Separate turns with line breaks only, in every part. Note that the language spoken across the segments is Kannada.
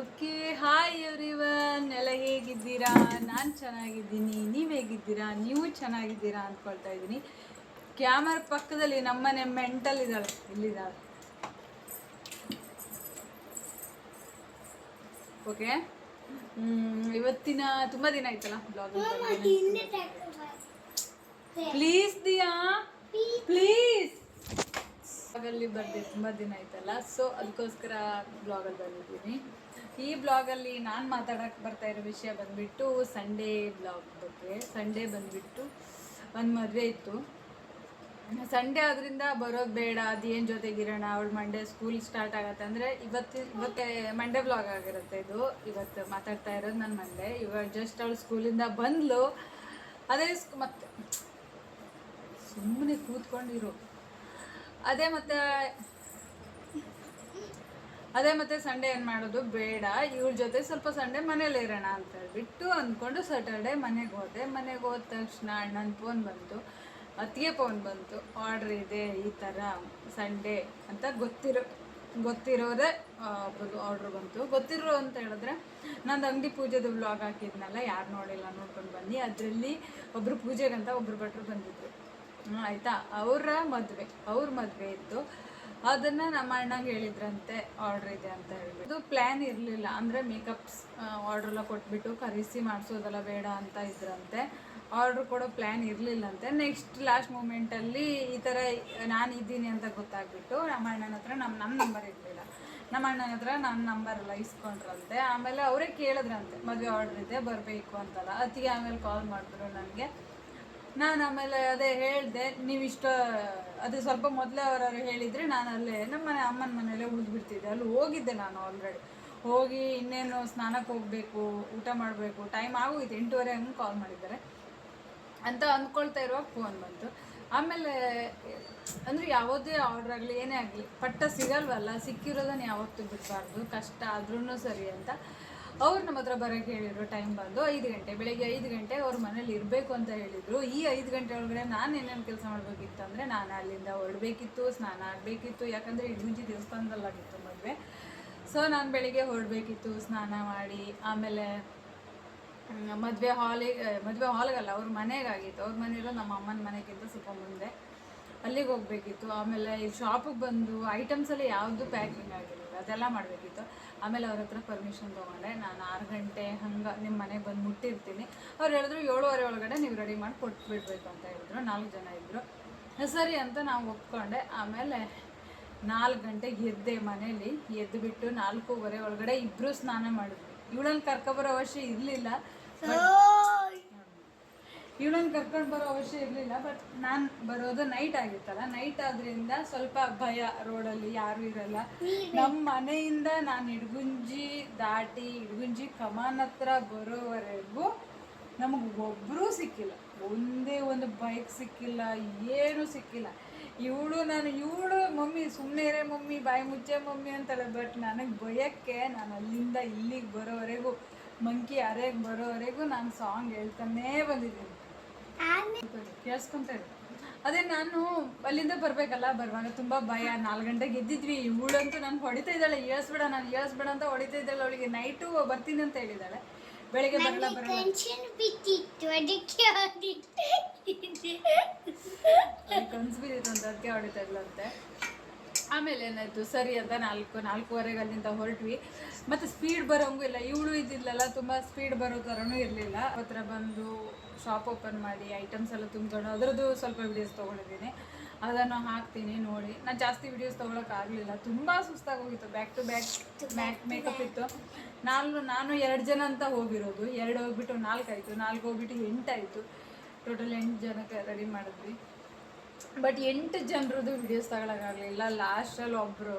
ಓಕೆ ಹಾಯ್ ಎವ್ರಿವನ್ ಎಲ್ಲ ಹೇಗಿದ್ದೀರಾ? ನಾನು ಚೆನ್ನಾಗಿದ್ದೀನಿ. ನೀವು ಹೇಗಿದ್ದೀರಾ? ನೀವು ಚೆನ್ನಾಗಿದ್ದೀರಾ ಅಂದ್ಕೊಳ್ತಾ ಇದ್ದೀನಿ. ಕ್ಯಾಮರಾ ಪಕ್ಕದಲ್ಲಿ ನಮ್ಮನೆ ಮೆಂಟಲ್ ಇದ್ದಾಳೆ. ಇಲ್ಲಿದ್ದಾಳೆ ಓಕೆ ಇವತ್ತಿನ ತುಂಬ ದಿನ ಆಯ್ತಲ್ಲ ಬ್ಲಾಗ್ ಪ್ಲೀಸ್ ದಿಯಾ? ಪ್ಲೀಸ್ ಬ್ಲಾಗಲ್ಲಿ ಬರ್ದೆ ತುಂಬ ದಿನ ಆಯ್ತಲ್ಲ ಸೊ ಅದಕ್ಕೋಸ್ಕರ ಬ್ಲಾಗಲ್ಲಿ ಬಂದಿದ್ದೀನಿ. ಈ ಬ್ಲಾಗಲ್ಲಿ ನಾನು ಮಾತಾಡಕ್ಕೆ ಬರ್ತಾ ಇರೋ ವಿಷಯ ಬಂದ್ಬಿಟ್ಟು ಸಂಡೇ ಬ್ಲಾಗ್ ಬಗ್ಗೆ. ಸಂಡೇ ಬಂದ್ಬಿಟ್ಟು ಒಂದು ಮದುವೆ ಇತ್ತು. ಸಂಡೇ ಆದ್ರಿಂದ ಬರೋದು ಬೇಡ ಅದೇನು ಜೊತೆಗಿರೋಣ, ಅವಳು ಮಂಡೇ ಸ್ಕೂಲ್ ಸ್ಟಾರ್ಟ್ ಆಗತ್ತೆ ಅಂದರೆ ಇವತ್ತು ಇವತ್ತೇ ಮಂಡೇ ಬ್ಲಾಗ್ ಆಗಿರುತ್ತೆ ಇದು. ಇವತ್ತು ಮಾತಾಡ್ತಾ ಇರೋದು ನನ್ನ ಮಂಡೆ ಇವಾಗ ಜಸ್ಟ್ ಅವಳು ಸ್ಕೂಲಿಂದ ಬಂದ್ಲು. ಅದೇ ಮತ್ತೆ ಸುಮ್ಮನೆ ಕೂತ್ಕೊಂಡಿರು. ಅದೇ ಮತ್ತೆ ಅದೇ ಮತ್ತೆ ಸಂಡೇ ಏನು ಮಾಡೋದು? ಬೇಡ. ಇವ್ರ ಜೊತೆ ಸ್ವಲ್ಪ ಸಂಡೇ ಮನೇಲಿ ಇರೋಣ ಅಂತ ಹೇಳ್ಬಿಟ್ಟು ಅಂದ್ಕೊಂಡು ಸ್ಯಾಟರ್ಡೇ ಮನೆಗೆ ಹೋದೆ. ಮನೆಗೆ ಹೋದ ತಕ್ಷಣ ಅಣ್ಣನ ಫೋನ್ ಬಂತು. ಅತ್ತಿಗೆ ಫೋನ್ ಬಂತು. ಆರ್ಡ್ರ್ ಇದೆ ಈ ಥರ ಸಂಡೇ ಅಂತ ಗೊತ್ತಿರೋ, ಗೊತ್ತಿರೋದೇ ಆರ್ಡ್ರ್ ಬಂತು. ಗೊತ್ತಿರೋ ಅಂತ ಹೇಳಿದ್ರೆ, ನಂದು ಅಂಗಡಿ ಪೂಜೆದು ಬ್ಲಾಗ್ ಹಾಕಿದ್ನಲ್ಲ, ಯಾರು ನೋಡಿಲ್ಲ ನೋಡ್ಕೊಂಡು ಬನ್ನಿ. ಅದರಲ್ಲಿ ಒಬ್ಬರು ಪೂಜೆಗಂತ ಒಬ್ಬರು ಭಟ್ರು ಬಂದಿದ್ರು. ಆಯ್ತಾ? ಅವರ ಮದುವೆ, ಅವ್ರ ಮದುವೆ ಇತ್ತು. ಅದನ್ನ ನಮ್ಮ ಅಣ್ಣಗೆ ಹೇಳಿದ್ರಂತೆ ಆರ್ಡ್ರ್ ಇದೆ ಅಂತ ಹೇಳ್ಬಿಟ್ಟು. ಪ್ಲ್ಯಾನ್ ಇರಲಿಲ್ಲ. ಅಂದರೆ ಮೇಕಪ್ಸ್ ಆರ್ಡರ್ ಎಲ್ಲ ಕೊಟ್ಬಿಟ್ಟು ಕರೆಸಿ ಮಾಡಿಸೋದೆಲ್ಲ ಬೇಡ ಅಂತ ಇದ್ರಂತೆ. ಆರ್ಡ್ರ್ ಕೊಡೋ ಪ್ಲ್ಯಾನ್ ಇರಲಿಲ್ಲಂತೆ. ನೆಕ್ಸ್ಟ್ ಲಾಸ್ಟ್ ಮೂಮೆಂಟಲ್ಲಿ ಈ ಥರ ನಾನು ಇದ್ದೀನಿ ಅಂತ ಗೊತ್ತಾಗ್ಬಿಟ್ಟು ನಮ್ಮ ಅಣ್ಣನ ಹತ್ರ ನಮ್ಮ ನನ್ನ ನಂಬರ್ ಇರಲಿಲ್ಲ. ನಮ್ಮ ಅಣ್ಣನ ಹತ್ರ ನನ್ನ ಎಲ್ಲ ಇಸ್ಕೊಂಡ್ರಂತೆ. ಆಮೇಲೆ ಅವರೇ ಕೇಳಿದ್ರಂತೆ, ಮದುವೆ ಆರ್ಡ್ರ್ ಇದೆ, ಬರಬೇಕು ಅಂತಲ್ಲ. ಅತಿಗೆ ಆಮೇಲೆ ಕಾಲ್ ಮಾಡಿದ್ರು ನನಗೆ. ನಾನು ಆಮೇಲೆ ಅದೇ ಹೇಳಿದೆ, ನೀವಿಷ್ಟ ಅದು ಸ್ವಲ್ಪ ಮೊದಲೇ ಅವರವರು ಹೇಳಿದರೆ ನಾನು ಅಲ್ಲೇ ನಮ್ಮ ಮನೆ ಅಮ್ಮನ ಮನೆಯಲ್ಲೇ ಉಳಿದ್ಬಿಡ್ತಿದ್ದೆ. ಅಲ್ಲಿ ಹೋಗಿದ್ದೆ ನಾನು ಆಲ್ರೆಡಿ ಹೋಗಿ ಇನ್ನೇನು ಸ್ನಾನಕ್ಕೆ ಹೋಗಬೇಕು, ಊಟ ಮಾಡಬೇಕು ಟೈಮ್ ಆಗೋಯ್ತು. ಎಂಟೂವರೆ ಹಂಗೆ ಕಾಲ್ ಮಾಡಿದ್ದಾರೆ. ಅಂತ ಅಂದ್ಕೊಳ್ತಾ ಇರುವಾಗ ಫೋನ್ ಬಂತು. ಆಮೇಲೆ, ಅಂದರೆ ಯಾವುದೇ ಆರ್ಡ್ರ್ ಆಗಲಿ, ಏನೇ ಆಗಲಿ, ಪಟ್ಟ ಸಿಗಲ್ವಲ್ಲ, ಸಿಕ್ಕಿರೋದನ್ನು ಯಾವತ್ತೂ ಬಿಡಬಾರ್ದು. ಕಷ್ಟ ಆದ್ರೂ ಸರಿ ಅಂತ. ಅವ್ರು ನಮ್ಮ ಹತ್ರ ಬರೋಕ್ಕೆ ಹೇಳಿದ್ರು ಟೈಮ್ ಬಂದು ಐದು ಗಂಟೆ, ಬೆಳಿಗ್ಗೆ ಐದು ಗಂಟೆ ಅವ್ರ ಮನೇಲಿ ಇರಬೇಕು ಅಂತ ಹೇಳಿದರು. ಈ ಐದು ಗಂಟೆ ಒಳಗಡೆ ನಾನು ಏನೇನು ಕೆಲಸ ಮಾಡಬೇಕಿತ್ತು ಅಂದರೆ ನಾನು ಅಲ್ಲಿಂದ ಹೊರಡಬೇಕಿತ್ತು, ಸ್ನಾನ ಆಗಬೇಕಿತ್ತು. ಯಾಕಂದರೆ ಇಡುಂಜಿ ದೇವಸ್ಥಾನದಲ್ಲಾಗಿತ್ತು ಮದುವೆ. ಸೊ ನಾನು ಬೆಳಿಗ್ಗೆ ಹೊರಡಬೇಕಿತ್ತು, ಸ್ನಾನ ಮಾಡಿ, ಆಮೇಲೆ ಮದುವೆ ಹಾಲಿಗೆ ಮದುವೆ ಹಾಲ್ಗಲ್ಲ, ಅವ್ರ ಮನೆಗಾಗಿತ್ತು. ಅವ್ರ ಮನೆಯಲ್ಲೂ ನಮ್ಮ ಅಮ್ಮನ ಮನೆಗಿಂತ ಸ್ವಲ್ಪ ಮುಂದೆ. ಅಲ್ಲಿಗೆ ಹೋಗ್ಬೇಕಿತ್ತು. ಆಮೇಲೆ ಈ ಶಾಪಿಗೆ ಬಂದು ಐಟಮ್ಸಲ್ಲಿ ಯಾವುದು ಪ್ಯಾಕಿಂಗ್ ಆಗಿರಲಿಲ್ಲ, ಅದೆಲ್ಲ ಮಾಡಬೇಕಿತ್ತು. ಆಮೇಲೆ ಅವ್ರ ಹತ್ರ ಪರ್ಮಿಷನ್ ತೊಗೊಂಡೆ. ನಾನು ಆರು ಗಂಟೆ ಹಂಗೆ ನಿಮ್ಮ ಮನೆಗೆ ಬಂದು ಮುಟ್ಟಿರ್ತೀನಿ. ಅವ್ರು ಹೇಳಿದ್ರು ಏಳುವರೆ ಒಳಗಡೆ ನೀವು ರೆಡಿ ಮಾಡಿ ಕೊಟ್ಬಿಡ್ಬೇಕು ಅಂತ ಹೇಳಿದ್ರು. ನಾಲ್ಕು ಜನ ಇದ್ದರು ಸರಿ ಅಂತ ನಾವು ಒಪ್ಕೊಂಡೆ. ಆಮೇಲೆ ನಾಲ್ಕು ಗಂಟೆಗೆ ಎದ್ದೆ ಮನೇಲಿ. ಎದ್ದು ಬಿಟ್ಟು ನಾಲ್ಕೂವರೆ ಒಳಗಡೆ ಇಬ್ಬರು ಸ್ನಾನ ಮಾಡಿದ್ವಿ. ಇವಳಲ್ಲಿ ಕರ್ಕೊಬರೋ ಅವಶ್ಯ ಇರಲಿಲ್ಲ. ಇವಳನ್ನ ಕರ್ಕೊಂಡು ಬರೋ ಅವಶ್ಯ ಇರಲಿಲ್ಲ ಬಟ್ ನಾನು ಬರೋದು ನೈಟ್ ಆಗಿತ್ತಲ್ಲ ನೈಟ್ ಆದ್ರಿಂದ ಸ್ವಲ್ಪ ಭಯ ರೋಡಲ್ಲಿ ಯಾರು ಇರಲ್ಲ. ನಮ್ಮ ಮನೆಯಿಂದ ನಾನು ಇಡ್ಗುಂಜಿ ದಾಟಿ ಇಡ್ಗುಂಜಿ ಕಮಾನ್ ಹತ್ರ ಬರೋವರೆಗೂ ನಮಗೆ ಒಬ್ಬರೂ ಸಿಕ್ಕಿಲ್ಲ ಒಂದೇ ಒಂದು ಬೈಕ್ ಸಿಕ್ಕಿಲ್ಲ ಏನೂ ಸಿಕ್ಕಿಲ್ಲ. ಇವಳು ನಾನು ಇವಳು ಮಮ್ಮಿ ಸುಮ್ಮನೆ ಇರೇ ಮಮ್ಮಿ ಬಾಯಿ ಮುಚ್ಚೆ ಮಮ್ಮಿ ಅಂತಾಳೆ ಬಟ್ ನನಗೆ ಭಯಕ್ಕೆ ನಾನು ಅಲ್ಲಿಂದ ಇಲ್ಲಿಗೆ ಬರೋವರೆಗೂ ಮಂಕಿ ಅರೆಗೆ ಬರೋವರೆಗೂ ನಾನು ಸಾಂಗ್ ಹೇಳ್ತಾನೇ ಬಂದಿದ್ದೀನಿ. ಕೇಳಿಸ್ಕೊಂತ. ಅದೇ ನಾನು ಅಲ್ಲಿಂದ ಬರ್ಬೇಕಲ್ಲ ಬರುವಾಗ ತುಂಬಾ ಭಯ. ನಾಲ್ಕು ಗಂಟೆಗೆ ಎದ್ದಿದ್ವಿ. ಇವಳಂತೂ ನಾನು ಹೊಡಿತಾ ಇದ್ದಾಳೆ. ಬಿಡ ನಾನು ಏಳ್ಸ್ಬೇಡ ಅಂತ ಹೊಡಿತಾ ಇದ್ದಾಳೆ. ಅವಳಿಗೆ ನೈಟು ಬರ್ತೀನಿ ಅಂತ ಹೇಳಿದಾಳೆ ಬೆಳಿಗ್ಗೆ ಬರಲ್ಲ ಬರಲ್ಲ.
ಅದಕ್ಕೆ
ಕನ್ಸು ಬಿದ್ದಿತ್ತು ಅಂತ ಅದಕ್ಕೆ ಹೊಡಿತಾ ಇದ್ಲಂತೆ ಆಮೇಲೆ ಏನಾಯ್ತು? ಸರಿ ಅಂತ ನಾಲ್ಕು ನಾಲ್ಕೂವರೆಗೆ ಅಲ್ಲಿಂದ ಹೊರಟ್ವಿ. ಮತ್ತೆ ಸ್ಪೀಡ್ ಬರೋಂಗೂ ಇಲ್ಲ. ಇವಳು ಇದ್ದಿಲ್ಲಲ್ಲ ತುಂಬ ಸ್ಪೀಡ್ ಬರೋ ಥರನೂ ಇರಲಿಲ್ಲ. ಹತ್ರ ಬಂದು ಶಾಪ್ ಓಪನ್ ಮಾಡಿ ಐಟಮ್ಸ್ ಎಲ್ಲ ತುಂಬ್ಕೊಂಡು ಅದರದ್ದು ಸ್ವಲ್ಪ ವಿಡಿಯೋಸ್ ತೊಗೊಂಡಿದ್ದೀನಿ. ಅದನ್ನು ಹಾಕ್ತೀನಿ ನೋಡಿ. ನಾನು ಜಾಸ್ತಿ ವಿಡಿಯೋಸ್ ತೊಗೊಳಕ್ಕಾಗಲಿಲ್ಲ ತುಂಬ ಸುಸ್ತಾಗಿ ಹೋಗಿತ್ತು. Back to back back makeup ಇತ್ತು. ನಾನು ನಾನು ಎರಡು ಜನ ಅಂತ ಹೋಗಿರೋದು. ಎರಡು ಹೋಗ್ಬಿಟ್ಟು ನಾಲ್ಕು ಆಯಿತು. ನಾಲ್ಕು ಹೋಗ್ಬಿಟ್ಟು ಎಂಟಾಯಿತು ಟೋಟಲ್ ಎಂಟು ಜನಕ್ಕೆ ರೆಡಿ ಮಾಡಿದ್ವಿ. ಬಟ್ ಎಂಟು ಜನರದ್ದು ವಿಡಿಯೋಸ್ ತಗೊಳಕ್ಕಾಗಲಿಲ್ಲ ಲಾಸ್ಟಲ್ಲಿ ಒಬ್ಬರು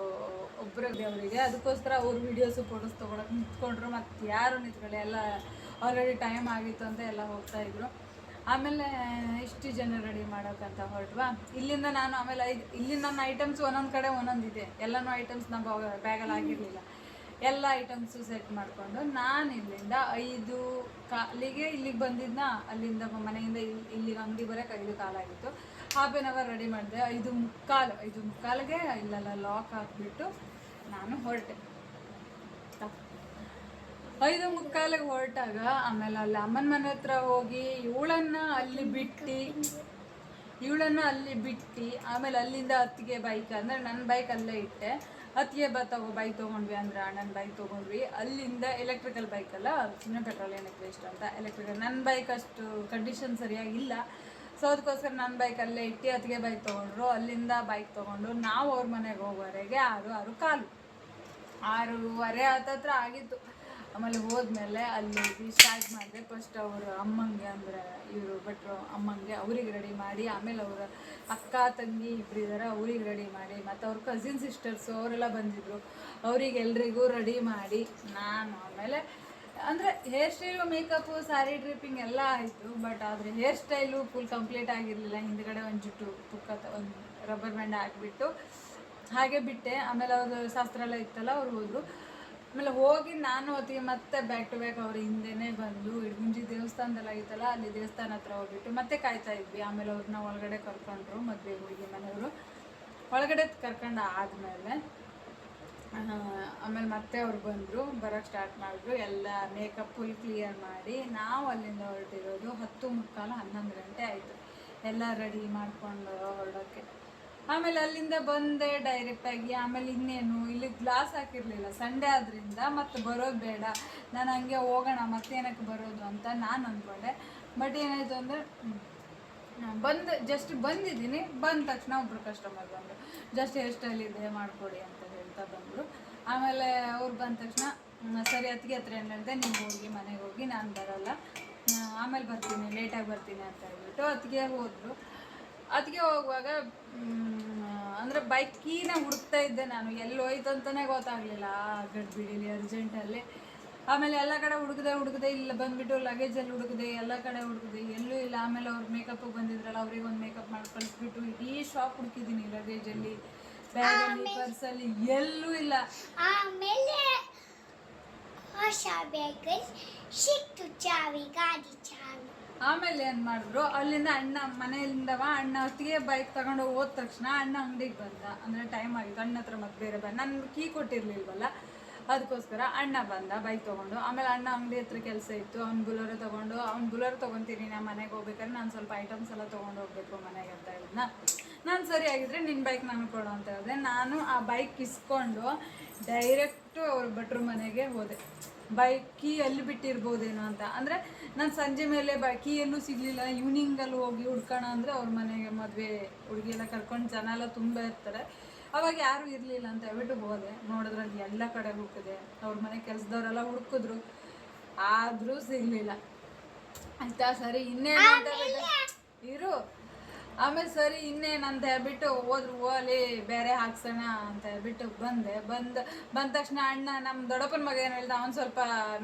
ಒಬ್ಬರು ಅವರಿಗೆ ಅದಕ್ಕೋಸ್ಕರ ಅವ್ರ ವಿಡಿಯೋಸು ಫೋಟೋಸ್ ತೊಗೊಳಕ್ಕೆ ನಿಂತ್ಕೊಂಡ್ರು. ಮತ್ತು ಯಾರು ನಿಂತ್ಕೊಳ್ಳಿ ಎಲ್ಲ ಆಲ್ರೆಡಿ ಟೈಮ್ ಆಗಿತ್ತು ಅಂತ ಎಲ್ಲ ಹೋಗ್ತಾ ಇದ್ರು. ಆಮೇಲೆ, ಇಷ್ಟು ಜನ ರೆಡಿ ಮಾಡೋಕ್ಕಂತ ಹೊರಟ್ವಾ? ಇಲ್ಲಿಂದ ನಾನು ಆಮೇಲೆ ಐದು ಇಲ್ಲಿ ನನ್ನ ಐಟಮ್ಸ್ ಒಂದೊಂದು ಕಡೆ ಒಂದೊಂದು ಇದೆ. ಎಲ್ಲನೂ ಐಟಮ್ಸ್ ನಮ್ಮ ಬ್ಯಾಗಲ್ಲಿ ಆಗಿರಲಿಲ್ಲ. ಎಲ್ಲ ಐಟಮ್ಸು ಸೆಟ್ ಮಾಡಿಕೊಂಡು ನಾನು ಇಲ್ಲಿಂದ ಐದು ಕಾಲಿಗೆ ಇಲ್ಲಿಗೆ ಬಂದಿದ್ನ? ಅಲ್ಲಿಂದ ಮನೆಯಿಂದ ಇಲ್ಲಿ ಇಲ್ಲಿಗೆ ಅಂಗಡಿ ಬರೋಕೆ ಐದು ಕಾಲಾಗಿತ್ತು. ಹಾಫ್ ಆನ್ ಅವರ್ ರೆಡಿ ಮಾಡಿದೆ. ಐದು ಮುಕ್ಕಾಲು, ಐದು ಮುಕ್ಕಾಲಿಗೆ ಇಲ್ಲೆಲ್ಲ ಲಾಕ್ ಹಾಕಿಬಿಟ್ಟು ನಾನು ಹೊರಟೆ. ಐದು ಮುಕ್ಕಾಲಿಗೆ ಹೊರಟಾಗ ಆಮೇಲೆ ಅಲ್ಲಿ ಅಮ್ಮನ ಮನೆ ಹತ್ರ ಹೋಗಿ ಇವಳನ್ನ ಅಲ್ಲಿ ಬಿಟ್ಟು, ಇವಳನ್ನ ಅಲ್ಲಿ ಬಿಟ್ಟು, ಆಮೇಲೆ ಅಲ್ಲಿಂದ ಅತ್ತಿಗೆ ಬೈಕ್ ಅಂದ್ರೆ ನನ್ನ ಬೈಕ್ ಅಲ್ಲೇ ಇಟ್ಟೆ. ಅತ್ತಿಗೆ ಬ ತಗೋ ಬೈಕ್ ತೊಗೊಂಡ್ವಿ ಅಂದ್ರೆ ಅಣ್ಣನ ಬೈಕ್ ತೊಗೊಂಡ್ವಿ. ಅಲ್ಲಿಂದ ಎಲೆಕ್ಟ್ರಿಕಲ್ ಬೈಕ್ ಅಲ್ಲ ಸುಮ್ಮನೆ ಪೆಟ್ರೋಲ್ ಏನಕ್ಕೆ ವೇಸ್ಟ್ ಅಂತ. ಎಲೆಕ್ಟ್ರಿಕಲ್ ನನ್ನ ಬೈಕ್ ಅಷ್ಟು ಕಂಡೀಷನ್ ಸರಿಯಾಗಿಲ್ಲ ಸೊ ಅದಕ್ಕೋಸ್ಕರ ನನ್ನ ಬೈಕ್ ಅಲ್ಲೇ ಇಟ್ಟು ಅತ್ತಿಗೆ ಬೈಕ್ ತೊಗೊಂಡ್ರು. ಅಲ್ಲಿಂದ ಬೈಕ್ ತೊಗೊಂಡು ನಾವು ಅವ್ರ ಮನೆಗೆ ಹೋಗೋವರೆಗೆ ಆರು ಆರು ಕಾಲು. ಆರೂವರೆ ಹತ್ತತ್ರ ಆಗಿತ್ತು. ಆಮೇಲೆ ಹೋದ್ಮೇಲೆ ಅಲ್ಲಿ ಸ್ಟಾರ್ಟ್ ಮಾಡಿದೆ ಫಸ್ಟ್ ಅವರು ಅಮ್ಮಂಗೆ ಅಂದರೆ ಇವರು ಭಟ್ರು ಅಮ್ಮಂಗೆ ಅವ್ರಿಗೆ ರೆಡಿ ಮಾಡಿ, ಆಮೇಲೆ ಅವರ ಅಕ್ಕ ತಂಗಿ ಇಬ್ಬರು ಇದ್ದಾರೆ ಅವ್ರಿಗೆ ರೆಡಿ ಮಾಡಿ, ಮತ್ತು ಅವ್ರ ಕಸಿನ್ ಸಿಸ್ಟರ್ಸು ಅವರೆಲ್ಲ ಬಂದಿದ್ರು. ಅವರಿಗೆಲ್ರಿಗೂ ರೆಡಿ ಮಾಡಿ ನಾನು ಆಮೇಲೆ ಅಂದರೆ hair style makeup sari draping ಎಲ್ಲ ಆಯಿತು ಬಟ್ ಆದರೆ ಹೇರ್ ಸ್ಟೈಲು ಫುಲ್ ಕಂಪ್ಲೀಟ್ ಆಗಿರಲಿಲ್ಲ. ಹಿಂದ್ಗಡೆ ಒಂದು ಜುಟ್ಟು ಪುಕ್ಕ ಒಂದು ರಬ್ಬರ್ ಬ್ಯಾಂಡ್ ಹಾಕಿಬಿಟ್ಟು ಹಾಗೆ ಬಿಟ್ಟೆ. ಆಮೇಲೆ ಅವರು ಶಾಸ್ತ್ರ ಎಲ್ಲ ಇತ್ತಲ್ಲ, ಅವ್ರು ಹೋದ್ರು. ಆಮೇಲೆ ಹೋಗಿ ನಾನು ಹೊತ್ತಿಗೆ ಮತ್ತೆ ಬ್ಯಾಕ್ ಟು ಬ್ಯಾಕ್ ಅವ್ರ ಹಿಂದೆನೇ ಬಂದು ಇಡ್ಗುಂಜಿ ದೇವಸ್ಥಾನದಲ್ಲಿ ಐತಲ್ಲ, ಅಲ್ಲಿ ದೇವಸ್ಥಾನ ಹತ್ರ ಹೋಗ್ಬಿಟ್ಟು ಮತ್ತೆ ಕಾಯ್ತಾ ಇದ್ವಿ. ಆಮೇಲೆ ಅವ್ರನ್ನ ಒಳಗಡೆ ಕರ್ಕೊಂಡ್ರು ಮದುವೆ ಹುಡುಗಿ ಮನೆಯವರು. ಒಳಗಡೆ ಕರ್ಕೊಂಡು ಆದಮೇಲೆ ಆಮೇಲೆ ಮತ್ತೆ ಅವ್ರು ಬಂದರು ಬರೋಕ್ಕೆ ಸ್ಟಾರ್ಟ್ ಮಾಡಿದ್ರು. ಎಲ್ಲ ಮೇಕಪ್ ಫುಲ್ ಕ್ಲಿಯರ್ ಮಾಡಿ ನಾವು ಅಲ್ಲಿಂದ ಹೊರಟಿರೋದು ಹತ್ತು ಮುಕ್ಕಾಲು ಹನ್ನೊಂದು ಗಂಟೆ ಆಯಿತು. ಎಲ್ಲ ರೆಡಿ ಮಾಡಿಕೊಂಡು ಹೊರಡೋಕ್ಕೆ. ಆಮೇಲೆ ಅಲ್ಲಿಂದ ಬಂದೆ ಡೈರೆಕ್ಟಾಗಿ ಆಮೇಲೆ ಇನ್ನೇನು, ಇಲ್ಲಿ ಗ್ಲಾಸ್ ಹಾಕಿರಲಿಲ್ಲ. ಸಂಡೇ ಆದ್ರಿಂದ ಮತ್ತೆ ಬರೋದು ಬೇಡ. ನಾನು ಹಂಗೆ ಹೋಗೋಣ ಮತ್ತೇನಕ್ಕೆ ಬರೋದು ಅಂತ ನಾನು ಅಂದ್ಕೊಂಡೆ ಬಟ್ ಏನಾಯಿತು ಅಂದರೆ ಬಂದು ಜಸ್ಟ್ ಬಂದಿದ್ದೀನಿ. ಬಂದ ತಕ್ಷಣ ಒಬ್ರು ಕಸ್ಟಮರ್ ಬಂದರು. ಜಸ್ಟ್ ಹೇರ್ ಸ್ಟೈಲ್ ಇದೆ, ಮಾಡಿಕೊಡಿ ಅಂತ ಹೇಳ್ತಾ ಬಂದರು. ಆಮೇಲೆ ಅವ್ರು ಬಂದ ತಕ್ಷಣ ಸರಿ, ಅತ್ತಿಗೆ ಹತ್ರ ಏನು ಹೇಳಿದೆ ನೀವು ಹೋಗಿ, ಮನೆಗೆ ಹೋಗಿ, ನಾನು ಬರೋಲ್ಲ. ಆಮೇಲೆ ಬರ್ತೀನಿ ಲೇಟಾಗಿ ಬರ್ತೀನಿ ಅಂತ ಹೇಳ್ಬಿಟ್ಟು ಅತ್ತಿಗೆ ಹೋದರು. ಅದಕ್ಕೆ ಹೋಗುವಾಗ ಅಂದರೆ ಬೈಕ್ ಕೀನ ಹುಡುಕ್ತಾ ಇದ್ದೆ ನಾನು. ಎಲ್ಲಿ ಹೋಯ್ತು ಅಂತಲೇ ಗೊತ್ತಾಗಲಿಲ್ಲ. ಗಡ್ಬಿಡಿಲಿ ಅರ್ಜೆಂಟಲ್ಲಿ ಆಮೇಲೆ ಎಲ್ಲ ಕಡೆ ಹುಡುಕದೆ ಹುಡುಕದೆ ಇಲ್ಲ ಬಂದ್ಬಿಟ್ಟು ಲಗೇಜಲ್ಲಿ ಹುಡುಕದೆ ಎಲ್ಲ ಕಡೆ ಹುಡುಕದೆ ಎಲ್ಲೂ ಇಲ್ಲ. ಆಮೇಲೆ ಅವ್ರು ಮೇಕಪ್ಪಿಗೆ ಬಂದಿದ್ರಲ್ಲ ಅವ್ರಿಗೆ ಒಂದು ಮೇಕಪ್ ಮಾಡಿ ಕಳಿಸ್ಬಿಟ್ಟು ಇಡೀ ಶಾಪ್ ಹುಡುಕಿದ್ದೀನಿ ಲಗೇಜಲ್ಲಿ ಬ್ಯಾಗಲ್ಲಿ ಪರ್ಸಲ್ಲಿ ಎಲ್ಲೂ ಇಲ್ಲ.
ಆಮೇಲೆ ಹೊಸ ಬೇಕಲ್ ಸಿಕ್ತು ಚಾವಿ ಗಾಡಿ ಚಾವಿ.
ಆಮೇಲೆ ಏನು ಮಾಡಿದ್ರು, ಅಲ್ಲಿಂದ ಅಣ್ಣ ಮನೆಯಿಂದವ ಅಣ್ಣ ಹೊತ್ತಿಗೆ ಬೈಕ್ ತಗೊಂಡು ಹೋದ ತಕ್ಷಣ ಅಣ್ಣ ಅಂಗಡಿಗೆ ಬಂದ. ಅಂದರೆ ಟೈಮ್ ಆಗಿತ್ತು. ಅಣ್ಣ ಹತ್ರ ಮತ್ತೆ ಬೇರೆ ಬಂದ ನಾನು ಕೀ ಕೊಟ್ಟಿರಲಿಲ್ವಲ್ಲ ಅದಕ್ಕೋಸ್ಕರ ಅಣ್ಣ ಬಂದ ಬೈಕ್ ತೊಗೊಂಡು. ಆಮೇಲೆ ಅಣ್ಣ ಅಂಗಡಿ ಹತ್ರ ಕೆಲಸ ಇತ್ತು. ಅವ್ನು ಬುಲೋರೋ ತೊಗೊಂಡು, ಅವ್ನು ಬುಲೋರೋ ತೊಗೊತೀನಿ ನಾನು ಮನೆಗೆ ಹೋಗ್ಬೇಕಾದ್ರೆ ನಾನು ಸ್ವಲ್ಪ ಐಟಮ್ಸ್ ಎಲ್ಲ ತೊಗೊಂಡು ಹೋಗ್ಬೇಕು ಮನೆಗೆ ಅಂತ ಹೇಳಿದ್ನ. ನಾನು ಸರಿ ಆಗಿದ್ರೆ ನಿನ್ನ ಬೈಕ್ ನಾನು ಕೊಡು ಅಂತ ಹೇಳಿದೆ. ನಾನು ಆ ಬೈಕ್ ಇಸ್ಕೊಂಡು ಡೈರೆಕ್ಟು ಅವ್ರ ಭಟ್ರ ಮನೆಗೆ ಹೋದೆ. ಬೈಕ್ ಕೀ ಅಲ್ಲಿ ಬಿಟ್ಟಿರ್ಬೋದೇನೋ ಅಂತ. ಅಂದರೆ ನಾನು ಸಂಜೆ ಮೇಲೆ ಬೈ ಕೀ ಎಲ್ಲೂ ಸಿಗಲಿಲ್ಲ. ಈವ್ನಿಂಗಲ್ಲಿ ಹೋಗಿ ಹುಡ್ಕೋಣ ಅಂದರೆ ಅವ್ರ ಮನೆಗೆ ಮದುವೆ ಹುಡುಗಿಯೆಲ್ಲ ಕರ್ಕೊಂಡು ಜನ ಎಲ್ಲ ತುಂಬ ಇರ್ತಾರೆ. ಅವಾಗ ಯಾರೂ ಇರಲಿಲ್ಲ ಅಂತ ಹೇಳ್ಬಿಟ್ಟು ಹೋದೆ. ನೋಡಿದ್ರಲ್ಲಿ ಎಲ್ಲ ಕಡೆ ಹುಡುಕಿದೆ. ಅವ್ರ ಮನೆ ಕೆಲಸದವರೆಲ್ಲ ಹುಡುಕಿದ್ರು. ಆದರೂ ಸಿಗಲಿಲ್ಲ. ಆಯ್ತಾ? ಸರಿ, ಇನ್ನೇನು ಇರು. ಆಮೇಲೆ ಸರಿ ಇನ್ನೇನಂತ ಹೇಳ್ಬಿಟ್ಟು ಹೋದ್ರು ಹೋಲಿ ಬೇರೆ ಹಾಕ್ಸೋಣ ಅಂತ ಹೇಳ್ಬಿಟ್ಟು ಬಂದೆ. ಬಂದ ಬಂದ ತಕ್ಷಣ ಅಣ್ಣ ನಮ್ಮ ದೊಡ್ಡಪ್ಪನ ಮಗ ಏನು ಹೇಳ್ದ, ಅವ್ನು ಸ್ವಲ್ಪ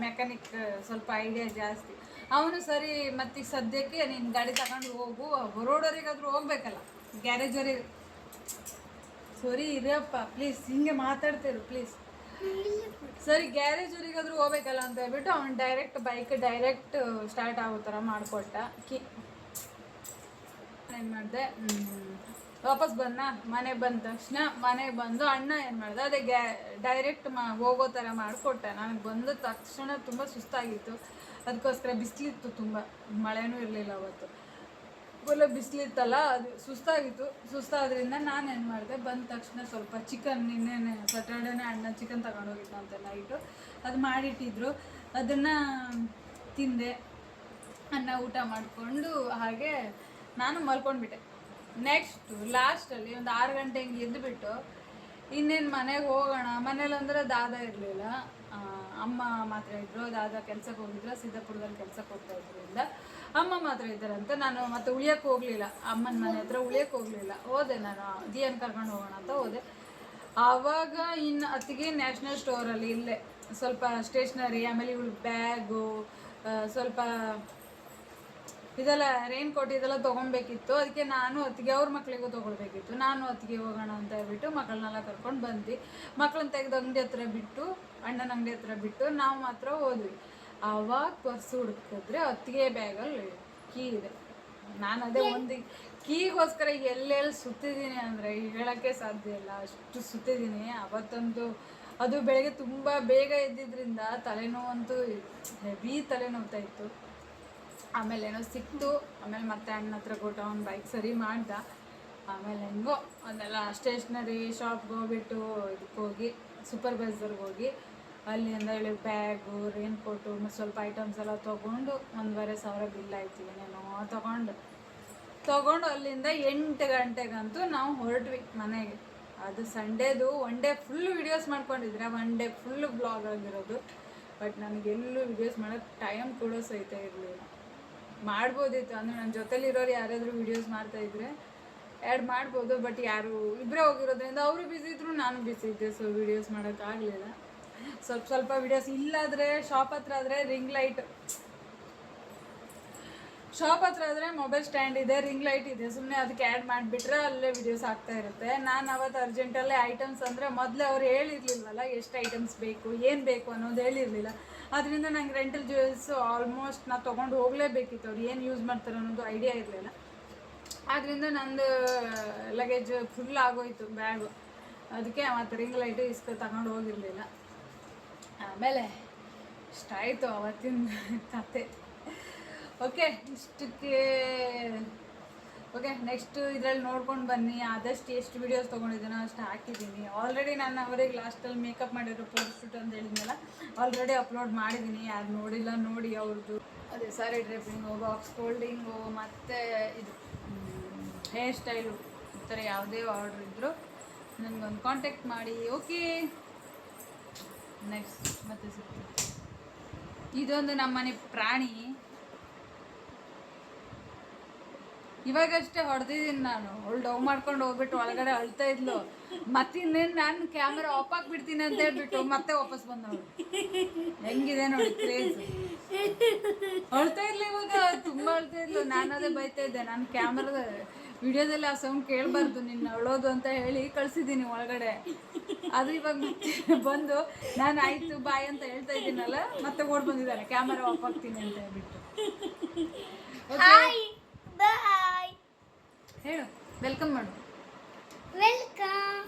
ಮೆಕ್ಯಾನಿಕ್ ಸ್ವಲ್ಪ ಐಡಿಯಾ ಜಾಸ್ತಿ. ಅವನು ಸರಿ ಮತ್ತೀಗ ಸದ್ಯಕ್ಕೆ ನೀನು ಗಾಡಿ ತಗೊಂಡು ಹೋಗು, ಬರೋಡೋರಿಗಾದ್ರೂ ಹೋಗ್ಬೇಕಲ್ಲ ಗ್ಯಾರೇಜವರಿಗೆ ಸರಿ, ಇರಪ್ಪ ಪ್ಲೀಸ್ ಹಿಂಗೆ ಮಾತಾಡ್ತಿರು ಪ್ಲೀಸ್ ಸರಿ ಗ್ಯಾರೇಜವರೆಗಾದ್ರೂ ಹೋಗ್ಬೇಕಲ್ಲ, ಅಂತ ಹೇಳ್ಬಿಟ್ಟು ಅವ್ನು ಡೈರೆಕ್ಟ್ ಬೈಕ್ ಡೈರೆಕ್ಟ್ ಸ್ಟಾರ್ಟ್ ಆಗೋ ಥರ ಮಾಡಿಕೊಟ್ಟ. ಕಿ ಏನು ಮಾಡಿದೆ? ವಾಪಸ್ ಬಂದ ಮನೆಗೆ ಬಂದ ತಕ್ಷಣ ಮನೆಗೆ ಬಂದು ಅಣ್ಣ ಏನು ಮಾಡ್ದೆ, ಅದೇ ಗ್ಯಾ ಡೈರೆಕ್ಟ್ ಮಾ, ಹೋಗೋ ಥರ ಮಾಡಿಕೊಟ್ಟೆ. ನನಗೆ ಬಂದ ತಕ್ಷಣ ತುಂಬ ಸುಸ್ತಾಗಿತ್ತು. ಅದಕ್ಕೋಸ್ಕರ ಬಿಸಿಲಿತ್ತು ತುಂಬ. ಮಳೆನೂ ಇರಲಿಲ್ಲ ಅವತ್ತು. ಫುಲ್ ಬಿಸಿಲಿತ್ತಲ್ಲ, ಅದು ಸುಸ್ತಾಗಿತ್ತು. ಸುಸ್ತಾದ್ರಿಂದ ನಾನು ಏನು ಮಾಡಿದೆ, ಬಂದ ತಕ್ಷಣ ಸ್ವಲ್ಪ ಚಿಕನ್ ನಿನ್ನೆನೆ ಸಟರ್ಡೇನೆ ಅಣ್ಣ ಚಿಕನ್ ತಗೊಂಡೋಗಿದ್ದಂತೆ ನೈಟು ಅದು ಮಾಡಿಟ್ಟಿದ್ರು. ಅದನ್ನು ತಿಂದೆ. ಅನ್ನ ಊಟ ಮಾಡಿಕೊಂಡು ಹಾಗೆ ನಾನು ಮಲ್ಕೊಂಡ್ಬಿಟ್ಟೆ. ನೆಕ್ಸ್ಟು ಲಾಸ್ಟಲ್ಲಿ ಒಂದು ಆರು ಗಂಟೆ ಹಿಂಗೆ ಎದ್ದುಬಿಟ್ಟು ಇನ್ನೇನು ಮನೆಗೆ ಹೋಗೋಣ ಮನೇಲಂದ್ರೆ ದಾದ ಇರಲಿಲ್ಲ. ಅಮ್ಮ ಮಾತ್ರ ಇದ್ರು, ದಾದ ಕೆಲ್ಸಕ್ಕೆ ಹೋಗಿದ್ರು, ಸಿದ್ದಾಪುರದಲ್ಲಿ ಕೆಲ್ಸಕ್ಕೆ ಹೋಗ್ತಾ ಇದ್ರಿಂದ ಅಮ್ಮ ಮಾತ್ರ ಇದ್ದಾರಂತ ನಾನು ಮತ್ತೆ ಉಳಿಯಕ್ಕೆ ಹೋಗಲಿಲ್ಲ. ಅಮ್ಮನ ಮನೆ ಹತ್ರ ಉಳಿಯಕ್ಕೆ ಹೋಗಲಿಲ್ಲ. ಹೋದೆ ನಾನು ದಿಯನ್ ಕರ್ಕೊಂಡು ಹೋಗೋಣ ಅಂತ ಹೋದೆ. ಆವಾಗ ಇನ್ನು ಅತ್ತಿಗೆ ನ್ಯಾಷನಲ್ ಸ್ಟೋರಲ್ಲಿ ಇಲ್ಲೇ. ಸ್ವಲ್ಪ ಸ್ಟೇಷ್ನರಿ, ಆಮೇಲೆ ಇವಳು ಬ್ಯಾಗು ಸ್ವಲ್ಪ ಇದೆಲ್ಲ ರೈನ್ ಕೋಟ್ ಇದೆಲ್ಲ ತೊಗೊಬೇಕಿತ್ತು ಅದಕ್ಕೆ ನಾನು ಅತ್ತಿಗೆ ಅವ್ರ ಮಕ್ಕಳಿಗೂ ತೊಗೊಳ್ಬೇಕಿತ್ತು. ನಾನು ಅತ್ತಿಗೆ ಹೋಗೋಣ ಅಂತ ಹೇಳ್ಬಿಟ್ಟು ಮಕ್ಕಳನ್ನೆಲ್ಲ ಕರ್ಕೊಂಡು ಬಂದ್ವಿ. ಮಕ್ಕಳನ್ನ ತೆಗೆದು ಅಂಗಡಿ ಹತ್ರ ಬಿಟ್ಟು ಅಣ್ಣನ ಅಂಗಡಿ ಹತ್ರ ಬಿಟ್ಟು ನಾವು ಮಾತ್ರ ಹೋದ್ವಿ. ಆವಾಗ ಪರ್ಸು ಹುಡುಕಿದ್ರೆ ಅತ್ತಿಗೆ ಬ್ಯಾಗಲ್ಲಿ ಕೀ ಇದೆ. ನಾನು ಅದೇ ಒಂದು ಕೀಗೋಸ್ಕರ ಎಲ್ಲೆಲ್ಲಿ ಸುತ್ತಿದ್ದೀನಿ ಅಂದರೆ ಹೇಳೋಕ್ಕೆ ಸಾಧ್ಯ ಇಲ್ಲ. ಅಷ್ಟು ಸುತ್ತಿದ್ದೀನಿ. ಅವತ್ತೊಂದು ಅದು ಬೆಳಗ್ಗೆ ತುಂಬ ಬೇಗ ಎದ್ದಿದ್ದರಿಂದ ತಲೆನೋವಂತೂ ಹೆವಿ ತಲೆನೋವ್ತಾ ಇತ್ತು. ಆಮೇಲೆ ಏನೋ ಸಿಕ್ತು. ಆಮೇಲೆ ಮತ್ತೆ ಅಣ್ಣ ಹತ್ರ ಕೊಟ್ಟು ಅವ್ನು ಬೈಕ್ ಸರಿ ಮಾಡ್ದ. ಆಮೇಲೆ ಹೆಂಗೋ ಅದೆಲ್ಲ ಸ್ಟೇಷ್ನರಿ ಶಾಪ್ಗೆ ಹೋಗ್ಬಿಟ್ಟು ಇದಕ್ಕೆ ಹೋಗಿ ಸೂಪರ್ ಬೈಸರ್ಗೆ ಹೋಗಿ, ಅಲ್ಲಿಂದ ಹೇಳಿ ಬ್ಯಾಗು ರೇನ್ ಕೋಟು ಮತ್ತು ಸ್ವಲ್ಪ ಐಟಮ್ಸ್ ಎಲ್ಲ ತೊಗೊಂಡು ಒಂದೂವರೆ ಸಾವಿರ ಬಿಲ್ ಆಯ್ತು. ಏನೇನೋ ತೊಗೊಂಡು. ತೊಗೊಂಡು ಅಲ್ಲಿಂದ ಎಂಟು ಗಂಟೆಗಂತೂ ನಾವು ಹೊರಟ್ವಿ ಮನೆಗೆ. ಅದು ಸಂಡೇದು ಒನ್ ಡೇ ಫುಲ್ ವಿಡಿಯೋಸ್ ಮಾಡ್ಕೊಂಡಿದ್ರೆ ಒನ್ ಡೇ ಫುಲ್ ಬ್ಲಾಗ್ ಆಗಿರೋದು. ಬಟ್ ನನಗೆಲ್ಲೂ ವಿಡಿಯೋಸ್ ಮಾಡೋಕ್ಕೆ ಟೈಮ್ ಕೂಡ ಸಹಿತ ಇರಲಿಲ್ಲ. ಮಾಡ್ಬೋದಿತ್ತು. ಅಂದರೆ ನನ್ನ ಜೊತೆಲಿರೋರು ಯಾರಾದರೂ ವಿಡಿಯೋಸ್ ಇದ್ರೆ ಆ್ಯಡ್ ಮಾಡ್ಬೋದು ಬಟ್ ಯಾರು ಇಬ್ಬರೇ ಹೋಗಿರೋದ್ರಿಂದ ಅವರು ಬ್ಯುಸಿ ಇದ್ರು ನಾನು ಬ್ಯುಸಿ ಇದ್ದೆ ಸೊ ವಿಡಿಯೋಸ್ ಮಾಡೋಕ್ಕಾಗಲಿಲ್ಲ ಸ್ವಲ್ಪ ಸ್ವಲ್ಪ ವಿಡಿಯೋಸ್ ಇಲ್ಲಾದರೆ ಶಾಪ್ ಹತ್ರ ಆದರೆ ರಿಂಗ್ ಲೈಟ್ ಶಾಪ್ ಹತ್ರ ಆದರೆ ಮೊಬೈಲ್ ಸ್ಟ್ಯಾಂಡ್ ಇದೆ ರಿಂಗ್ ಲೈಟ್ ಇದೆ. ಸುಮ್ಮನೆ ಅದಕ್ಕೆ ಆ್ಯಡ್ ಮಾಡಿಬಿಟ್ರೆ ಅಲ್ಲೇ ವಿಡಿಯೋಸ್ ಆಗ್ತಾ ಇರುತ್ತೆ. ನಾನು ಅವತ್ತು ಅರ್ಜೆಂಟಲ್ಲೇ ಐಟಮ್ಸ್ ಅಂದರೆ ಮೊದಲೇ ಅವ್ರು ಹೇಳಿರ್ಲಿಲ್ವಲ್ಲ ಎಷ್ಟು ಐಟಮ್ಸ್ ಬೇಕು, ಏನು ಬೇಕು ಅನ್ನೋದು ಹೇಳಿರಲಿಲ್ಲ. ಅದರಿಂದ ನಂಗೆ ರೆಂಟಲ್ ಜ್ಯುವೆಲ್ಸ್ ಆಲ್ಮೋಸ್ಟ್ ನಾ ತೊಗೊಂಡು ಹೋಗಲೇಬೇಕಿತ್ತು. ಅವ್ರು ಏನು ಯೂಸ್ ಮಾಡ್ತಾರೆ ಅನ್ನೋದು ಐಡಿಯಾ ಇರಲಿಲ್ಲ. ಆದ್ದರಿಂದ ನಂದು ಲಗೇಜ್ ಫುಲ್ ಆಗೋಯ್ತು ಬ್ಯಾಗು ಅದಕ್ಕೆ ಮತ್ತು ರಿಂಗ್ ಲೈಟು ಇಸ್ಕೊ ತಗೊಂಡು ಹೋಗಿರಲಿಲ್ಲ. ಆಮೇಲೆ ಇಷ್ಟಾಯಿತು ಅವತ್ತಿನ ಕತೆ. ಓಕೆ, ಇಷ್ಟಕ್ಕೆ, ಓಕೆ ನೆಕ್ಸ್ಟ್ ಇದರಲ್ಲಿ ನೋಡ್ಕೊಂಡು ಬನ್ನಿ. ಆದಷ್ಟು ಎಷ್ಟು ವೀಡಿಯೋಸ್ ತೊಗೊಂಡಿದ್ದೀನೋ ಅಷ್ಟು ಹಾಕಿದ್ದೀನಿ. ಆಲ್ರೆಡಿ ನಾನು ಅವರಿಗೆ ಲಾಸ್ಟಲ್ಲಿ ಮೇಕಪ್ ಮಾಡಿರೋ ಫೋಟೋಶೂಟ್ ಅಂತ ಹೇಳಿದ್ನಲ್ಲ ಆಲ್ರೆಡಿ ಅಪ್ಲೋಡ್ ಮಾಡಿದ್ದೀನಿ. ಯಾರು ನೋಡಿಲ್ಲ ನೋಡಿ ಅವ್ರದ್ದು. ಅದೇ ಸಾರಿ ಡ್ರೆಪ್ಪಿಂಗು ಬಾಕ್ಸ್ ಫೋಲ್ಡಿಂಗು ಮತ್ತು ಇದು ಹೇರ್ ಸ್ಟೈಲು ಈ ಥರ ಯಾವುದೇ ಆರ್ಡ್ರ್ ಇದ್ದರೂ ನನಗೊಂದು ಕಾಂಟ್ಯಾಕ್ಟ್ ಮಾಡಿ. ಓಕೆ. ನೆಕ್ಸ್ಟ್ ಮತ್ತೆ ಸಿಗ್ತೀನಿ. ಇದೊಂದು ನಮ್ಮನೆ ಪ್ರಾಣಿ. ಇವಾಗಷ್ಟೇ ಹೊಡೆದಿದ್ದೀನಿ ನಾನು. ಅವಳು ಡೌ ಮಾಡ್ಕೊಂಡು ಹೋಗ್ಬಿಟ್ಟು ಒಳಗಡೆ ಅಳ್ತಾ ಇದ್ಲು. ಮತ್ತಿನ್ನೇನು ನಾನು ಕ್ಯಾಮ್ರಾ ಆಫ್ ಹಾಕ್ಬಿಡ್ತೀನಿ ಅಂತ ಹೇಳ್ಬಿಟ್ಟು ಮತ್ತೆ ವಾಪಸ್ ಬಂದವಳು. ಹೆಂಗಿದೆ ನೋಡಿ ಕ್ರೇಜ್ ಅಳ್ತಾ ಇರ್ಲಿ ಇವಾಗ, ತುಂಬ ಅಳ್ತಾ ಇದ್ಲು. ನಾನು ಅದೇ ಬೈತಾ ಇದ್ದೆ. ನಾನು ಕ್ಯಾಮ್ರಾದ ವಿಡಿಯೋದಲ್ಲಿ ಆ ಸೌಂಡ್ ಕೇಳಬಾರ್ದು. ನಿನ್ನ ಅಳೋದು ಅಂತ ಹೇಳಿ ಕಳಿಸಿದ್ದೀನಿ ಒಳಗಡೆ. ಅದು ಇವಾಗ ಬಂದು ನಾನು ಆಯ್ತು ಬಾಯ್ ಅಂತ ಹೇಳ್ತಾ ಇದ್ದೀನಲ್ಲ, ಮತ್ತೆ ಓಡ್ ಬಂದಿದ್ದಾರೆ ಕ್ಯಾಮರಾ ಆಫ್ ಆಗ್ತೀನಿ ಅಂತ ಹೇಳ್ಬಿಟ್ಟು.
ಬಾಯ್.
ಹೇಳು ವೆಲ್ಕಮ್ ಮಾಡು.
ವೆಲ್ಕಮ್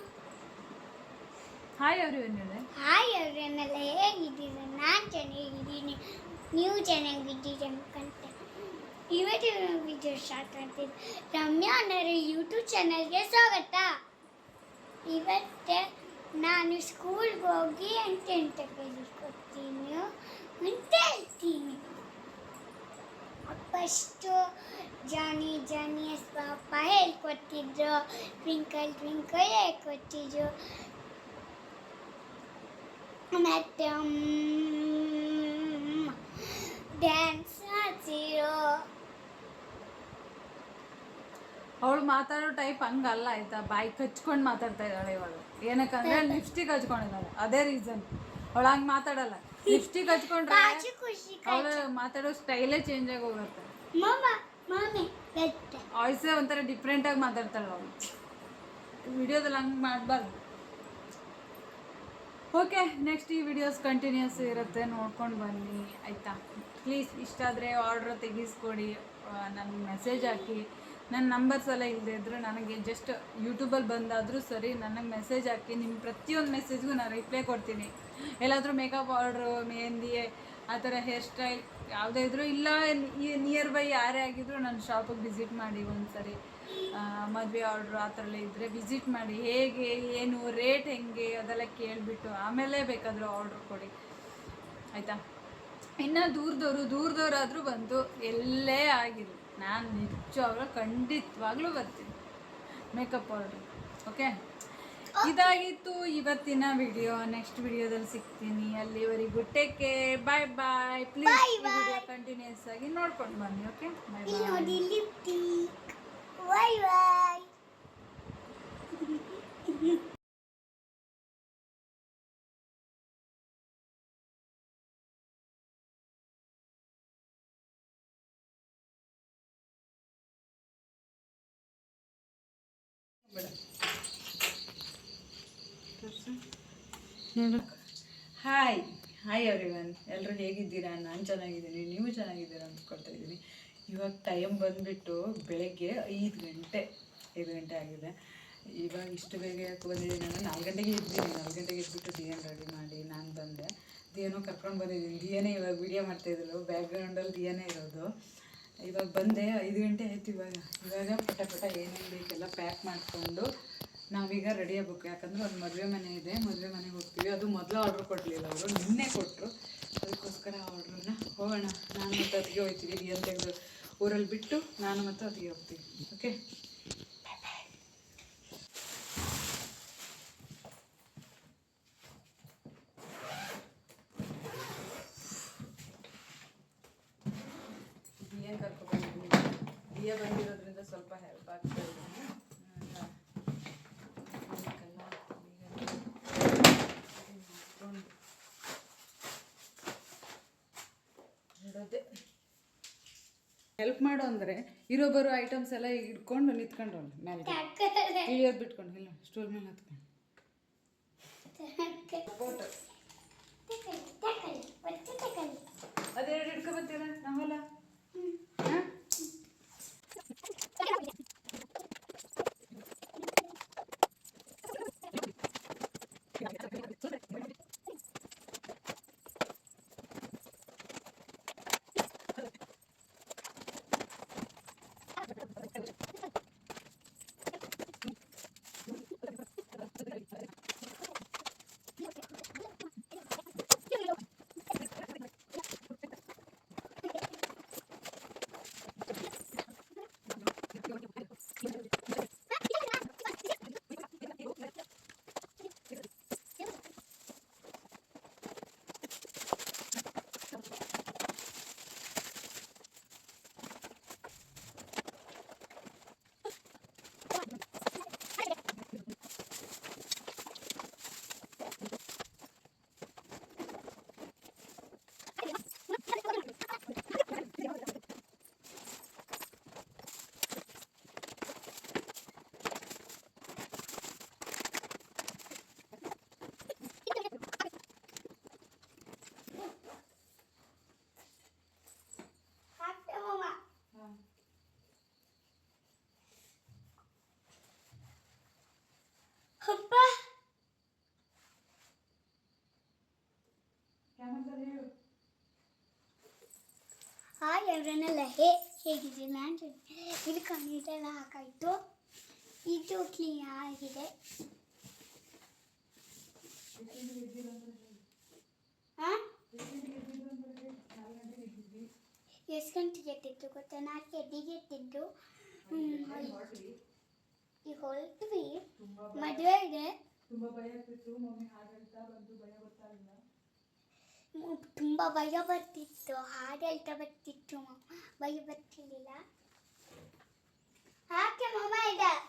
ಹಾಯ್ ಅವ್ರು ಏನು ಹೇಳಿದೆ
ಹಾಯ್ ಅವರನ್ನೆಲ್ಲ ಹೇಗಿದ್ದೀರಾ? ನಾನು ಚೆನ್ನಾಗಿದ್ದೀನಿ. ನೀವು ಚೆನ್ನಾಗಿದ್ದೀರಿ ಅನ್ಕೊಂತೆ ಇವತ್ತಿನ ವಿಡಿಯೋ ಸ್ಟಾರ್ಟ್ ಮಾಡ್ತೀನಿ. ರಮ್ಯಾ ಅನ್ನೋರ ಯೂಟ್ಯೂಬ್ ಚಾನಲ್ಗೆ ಸ್ವಾಗತ. ಇವತ್ತೆ ನಾನು ಸ್ಕೂಲ್ಗೆ ಹೋಗಿ ಅಂತ ಎಂತ ಕಲಿಸ್ಕೊಡ್ತೀನಿ ಅಂತ ಹೇಳ್ತೀನಿ. ಫಸ್ಟು ಜಾನಿ ಜಾನಿ ಎಸ್ ಪಾಪ ಹೇಳ್ಕೊಟ್ಟಿದ್ರು ಟ್ವಿಂಕಲ್ ಟ್ವಿಂಕಲ್ ಹೇಳ್ಕೊಟ್ಟಿದ್ರು ಮತ್ತೆ ಡ್ಯಾನ್ಸ್ ಮಾಡ್ತಿರೋ
ಅವಳು ಮಾತಾಡೋ ಟೈಪ್ ಹಂಗಲ್ಲ ಆಯ್ತಾ? ಬಾಯಿ ಕಚ್ಕೊಂಡು ಮಾತಾಡ್ತಾ ಇದ್ದಾಳೆ ಇವಾಗ. ಏನಕ್ಕಂದ್ರೆ ಲಿಪ್ಸ್ಟಿಕ್ ಹಚ್ಕೊಂಡಿದ್ದಾಳೆ. ಅದೇ ರೀಸನ್ ಅವಳು ಹಂಗೆ ಮಾತಾಡಲ್ಲ. ಲಿಪ್ಸ್ಟಿಕ್ ಹಚ್ಕೊಂಡ್ರೆ ಅವಳು ಮಾತಾಡೋ ಸ್ಟೈಲೇ ಚೇಂಜ್ ಆಗಿ ಹೋಗುತ್ತೆ ವಾಯ್ಸ್ ಒಂಥರ ಡಿಫ್ರೆಂಟ್ ಆಗಿ ಮಾತಾಡ್ತಾಳೆ ಅವಳು ವಿಡಿಯೋದಲ್ಲಿ ಹಂಗೆ ಮಾಡಬಾರ್ದು. ಓಕೆ ನೆಕ್ಸ್ಟ್ ಈ ವಿಡಿಯೋಸ್ ಕಂಟಿನ್ಯೂಸ್ ಇರುತ್ತೆ ನೋಡ್ಕೊಂಡು ಬನ್ನಿ ಆಯಿತಾ? ಪ್ಲೀಸ್ ಇಷ್ಟ ಆದರೆ ಆರ್ಡ್ರ್ ತೆಗಿಸ್ಕೊಡಿ ನನಗೆ ಮೆಸೇಜ್ ಹಾಕಿ. ನನ್ನ ನಂಬರ್ಸ್ ಎಲ್ಲ ಇಲ್ಲದೆ ಇದ್ದರೆ ನನಗೆ ಜಸ್ಟ್ ಯೂಟ್ಯೂಬಲ್ಲಿ ಬಂದಾದರೂ ಸರಿ ನನಗೆ ಮೆಸೇಜ್ ಹಾಕಿ ನಿಮ್ಮ ಪ್ರತಿಯೊಂದು ಮೆಸೇಜ್ಗೂ ನಾನು ರಿಪ್ಲೈ ಕೊಡ್ತೀನಿ. ಎಲ್ಲಾದರೂ ಮೇಕಪ್ ಆರ್ಡ್ರು ಮೆಹಂದಿ ಆ ಥರ ಹೇರ್ ಸ್ಟೈಲ್ ಯಾವುದೇ ಇದ್ದರೂ ಇಲ್ಲ ನಿಯರ್ ಬೈ ಯಾರೇ ಆಗಿದ್ರು ನನ್ನ ಶಾಪಿಗೆ ವಿಸಿಟ್ ಮಾಡಿ ಒಂದು ಸರಿ ಮದುವೆ ಆರ್ಡ್ರು ಆ ಥರ ಎಲ್ಲ ಇದ್ದರೆ ವಿಸಿಟ್ ಮಾಡಿ. ಹೇಗೆ, ಏನು ರೇಟ್ ಹೆಂಗೆ ಅದೆಲ್ಲ ಕೇಳಿಬಿಟ್ಟು ಆಮೇಲೆ ಬೇಕಾದರೂ ಆರ್ಡ್ರ್ ಕೊಡಿ. ಆಯಿತಾ? ಇನ್ನು ದೂರದವರು, ದೂರದವರಾದರೂ ಬಂದು ಎಲ್ಲೇ ಆಗಿರಲಿ. ನಾನು ನಿಜವಾಗ್ಲೂ ಖಂಡಿತವಾಗ್ಲೂ ಬರ್ತೀನಿ. ಮೇಕಪ್ ಪೌಡರ್ ಓಕೆ ಇದಾಗಿತ್ತು ಇವತ್ತಿನ ವಿಡಿಯೋ ನೆಕ್ಸ್ಟ್ ವಿಡಿಯೋದಲ್ಲಿ ಸಿಗ್ತೀನಿ. ಅಲ್ಲಿವರೆಗೂ take care bye bye please video continues ಆಗಿ ನೋಡ್ಕೊಂಡು ಬನ್ನಿ okay bye bye
bye
hi hi everyone ಎಲ್ಲರೂ ಹೇಗಿದ್ದೀರಾ? ನಾನು ಚೆನ್ನಾಗಿದ್ದೀನಿ. ನೀವು ಚೆನ್ನಾಗಿದ್ದೀರಾ ಅಂದ್ಕೊಳ್ತಾ ಇದ್ದೀನಿ. ಇವಾಗ ಟೈಮ್ ಬಂದುಬಿಟ್ಟು ಬೆಳಗ್ಗೆ ಐದು ಗಂಟೆ ಐದು ಗಂಟೆ ಆಗಿದೆ. ಇವಾಗ ಇಷ್ಟು ಬೇಗ ಬಂದಿದ್ದೀನಿ ಅಂದರೆ ನಾಲ್ಕು ಗಂಟೆಗೆ ಇದ್ದೀನಿ ನಾಲ್ಕು ಗಂಟೆಗೆ ಇದ್ಬಿಟ್ಟು ದಿಯನ್ ರೆಡಿ ಮಾಡಿ ನಾನು ಬಂದೆ. ದಿಯನೋ ಕರ್ಕೊಂಡು ಬಂದಿದ್ದೀನಿ. ದಿಯನೇ ಇವಾಗ ವೀಡಿಯೋ ಮಾಡ್ತಾಯಿದ್ರು ಬ್ಯಾಕ್ಗ್ರೌಂಡಲ್ಲಿ ದಿಯನೇ ಇರೋದು. ಇವಾಗ ಬಂದೆ ಐದು ಗಂಟೆ ಆಯ್ತು ಇವಾಗ. ಇವಾಗ ಪಟ ಪಟ ಏನೇನು ಬೇಕೆಲ್ಲ ಪ್ಯಾಕ್ ಮಾಡಿಕೊಂಡು ನಾವೀಗ ರೆಡಿ ಆಗ್ಬೇಕು. ಯಾಕಂದ್ರೆ ಒಂದು ಮದುವೆ ಮನೆ ಇದೆ. ಮದುವೆ ಮನೆಗೆ ಹೋಗ್ತೀವಿ. ಅದು ಮೊದಲು ಆರ್ಡ್ರ್ ಕೊಡಲಿಲ್ಲ ಅವರು. ನಿನ್ನೆ ಕೊಟ್ಟರು ಅದಕ್ಕೋಸ್ಕರ ಆರ್ಡ್ರನ್ನ ಹೋಗೋಣ. ನಾನು ಮತ್ತೆ ಅದಕ್ಕೆ ಹೋಗ್ತೀವಿ ದಿಯನ್ ತೆಗೆದು ಊರಲ್ಲಿ ಬಿಟ್ಟು ನಾನು ಮತ್ತು ಅದಕ್ಕೆ ಹೋಗ್ತೀವಿ ಓಕೆ ದಿಯ ಕರ್ಕೊಂಡ್ಬಂದಿದ್ದೀನಿ ದಿಯ ಬಂದಿರೋದ್ರಿಂದ ಸ್ವಲ್ಪ ಹೆಲ್ಪ್ ಆಗ್ತಾ ಇದೆ ಎಲ್ಲ ಅದಕ್ಕೆಲ್ಲ ಈಗ ಮಾಡ್ಕೊಂಡು ಇಡೋದೆ ಹೆಲ್ಪ್ ಮಾಡು ಅಂದರೆ ಇರೋ ಬರೋ ಐಟಮ್ಸ್ ಎಲ್ಲ ಇಟ್ಕೊಂಡು ನಿಂತ್ಕೊಂಡು ಮೇಲೆ ಇಳಿಯೋದು ಬಿಟ್ಕೊಂಡು ಇಲ್ಲ ಸ್ಟೂಲ್ ಮೇಲೆ ಹತ್ಕೊಂಡು ಅದೇ ಅದೆರಡು ಹಿಡ್ಕೊಬತ್ತೀರ ನಾವಲ್ಲ? ಹೇಳು
ಹಾಯ್ ಅವರನ್ನೆಲ್ಲ ಹೇ, ಹೇಗಿದೆ? ನಾನು ಇದು ಕಣ್ಣೀರೆಲ್ಲ ಹಾಕಾಯ್ತು ಇದು ಕ್ಲೀನ್ ಆಗಿದೆ. ಎಷ್ಟು ಗಂಟೆಗೆ ಎದ್ದಿದ್ದು ಗೊತ್ತಾ? ನಾಲ್ಕು ಎದ್ದಿಗೆ ಎದ್ದಿದ್ದು ಈಗ ಹೊರಟ್ವಿ. ಮದುವೆ ಇದೆ.
ತುಂಬಾ ಭಯ ಆಗ್ತಿತ್ತು. ಮಮ್ಮಿ ಬಂದು
ತುಂಬ ಭಯ ಬರ್ತಿತ್ತು. ಹಾಡು ಹೇಳ್ತಾ ಬರ್ತಿತ್ತು ಭಯ ಬರ್ತಿರ್ಲಿಲ್ಲ. ಹಾಕೆ ಮಮ್ಮ ಇದೆ.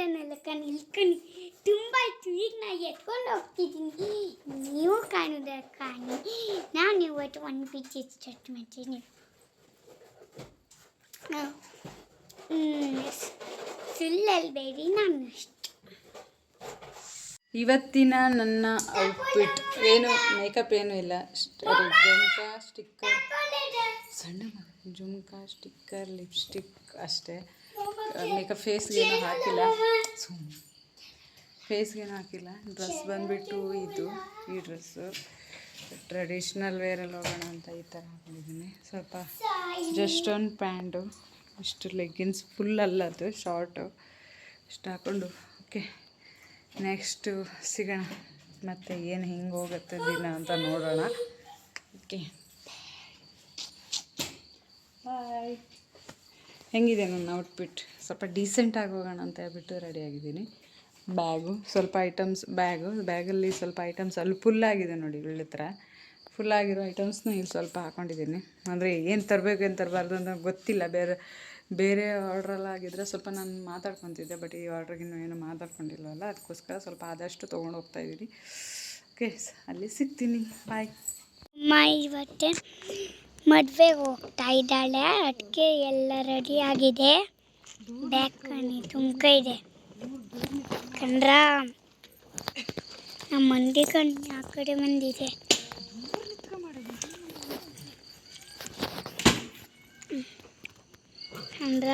ಅವರನ್ನೆಲ್ಲ ಕಣ್ ಇಲ್ಕಣಿ ತುಂಬ ಆಯ್ತು ಈಗ ನಾನು ಎತ್ಕೊಂಡು ಹೋಗ್ತಿದ್ದೀನಿ. ನೀವು ಕಾಣುದ ಕಾಣಿ. ನಾನು ಇವತ್ತು ಒಂದು ಪಿಚ್ ಸ್ಟಾರ್ಟ್ ಮಾಡ್ತೀನಿ ಸುಳ್ಳಲ್ಬೇಡಿ ನಾನು ಅಷ್ಟು.
ಇವತ್ತಿನ ನನ್ನ ಔಟ್ಫಿಟ್ ಏನು ಮೇಕಪ್ ಏನು ಇಲ್ಲ. ಜುಮ್ಕಾ ಸ್ಟಿಕ್ಕರ್ ಸಣ್ಣ ಜುಮ್ಕಾ ಸ್ಟಿಕ್ಕರ್ ಲಿಪ್ಸ್ಟಿಕ್ ಅಷ್ಟೇ. ಮೇಕಪ್ ಫೇಸ್ಗೇನು ಹಾಕಿಲ್ಲ. ಸುಮ್ ಫೇಸ್ಗೇನು ಹಾಕಿಲ್ಲ. ಡ್ರೆಸ್ ಬಂದುಬಿಟ್ಟು ಇದು, ಈ ಡ್ರೆಸ್ಸು ಟ್ರೆಡಿಷ್ನಲ್ ವೇರಲ್ಲಿ ಹೋಗೋಣ ಅಂತ ಈ ಥರ ಹಾಕೊಂಡಿದ್ದೀನಿ. ಸ್ವಲ್ಪ ಜಸ್ಟ್ ಒಂದು ಪ್ಯಾಂಟು ಇಷ್ಟು ಲೆಗ್ಗಿನ್ಸ್ ಫುಲ್ ಅಲ್ಲ ಅದು ಶಾರ್ಟು ಇಷ್ಟು ಹಾಕ್ಕೊಂಡು ಓಕೆ ನೆಕ್ಸ್ಟು ಸಿಗೋಣ. ಮತ್ತು ಏನು ಹಿಂಗೆ ಹೋಗುತ್ತೆ ದಿನ ಅಂತ ನೋಡೋಣ. ಓಕೆ ಹಾಯ್ ಹೆಂಗಿದೆ ನನ್ನ ಔಟ್ಫಿಟ್ ಸ್ವಲ್ಪ ಡೀಸೆಂಟಾಗಿ ಹೋಗೋಣ ಅಂತ ಹೇಳ್ಬಿಟ್ಟು ರೆಡಿಯಾಗಿದ್ದೀನಿ ಬ್ಯಾಗು ಸ್ವಲ್ಪ ಐಟಮ್ಸ್ ಬ್ಯಾಗು ಬ್ಯಾಗಲ್ಲಿ ಸ್ವಲ್ಪ ಐಟಮ್ಸ್ ಅಲ್ಲಿ ಆಗಿದೆ ನೋಡಿ ಒಳ್ಳೆ ಹತ್ರ. ಫುಲ್ ಆಗಿರೋ ಐಟಮ್ಸ್ನ ಇಲ್ಲಿ ಸ್ವಲ್ಪ ಹಾಕೊಂಡಿದ್ದೀನಿ. ಅಂದರೆ ಏನು ತರಬೇಕು, ಏನು ತರಬಾರ್ದು ಅಂತ ಗೊತ್ತಿಲ್ಲ. ಬೇರೆ ಬೇರೆ ಆರ್ಡ್ರೆಲ್ಲ ಆಗಿದ್ರೆ ಸ್ವಲ್ಪ ನಾನು ಮಾತಾಡ್ಕೊತಿದ್ದೆ ಬಟ್ ಈ ಆರ್ಡ್ರಿಗಿನ್ನೂ ಏನು ಮಾತಾಡ್ಕೊಂಡಿಲ್ಲವಲ್ಲ, ಅದಕ್ಕೋಸ್ಕರ ಸ್ವಲ್ಪ ಆದಷ್ಟು ತೊಗೊಂಡು ಹೋಗ್ತಾ ಇದ್ದೀನಿ. ಓಕೆ ಅಲ್ಲಿ ಸಿಗ್ತೀನಿ. ಬಾಯ್
ಅಮ್ಮ, ಇವತ್ತೆ ಮದುವೆಗೆ ಹೋಗ್ತಾ ಇದ್ದಾಳೆ ಅದಕ್ಕೆ ಎಲ್ಲ ರೆಡಿ ಆಗಿದೆ. ಬ್ಯಾಕ್ ಕಣಿ ತುಮ್ಕ ಇದೆ. ಕಂಡ್ರ ನಮ್ಮ ಮಂದಿ ಕಣ್ಣು ಆ ಕಡೆ ಬಂದಿದೆ. ಕಂಡ್ರ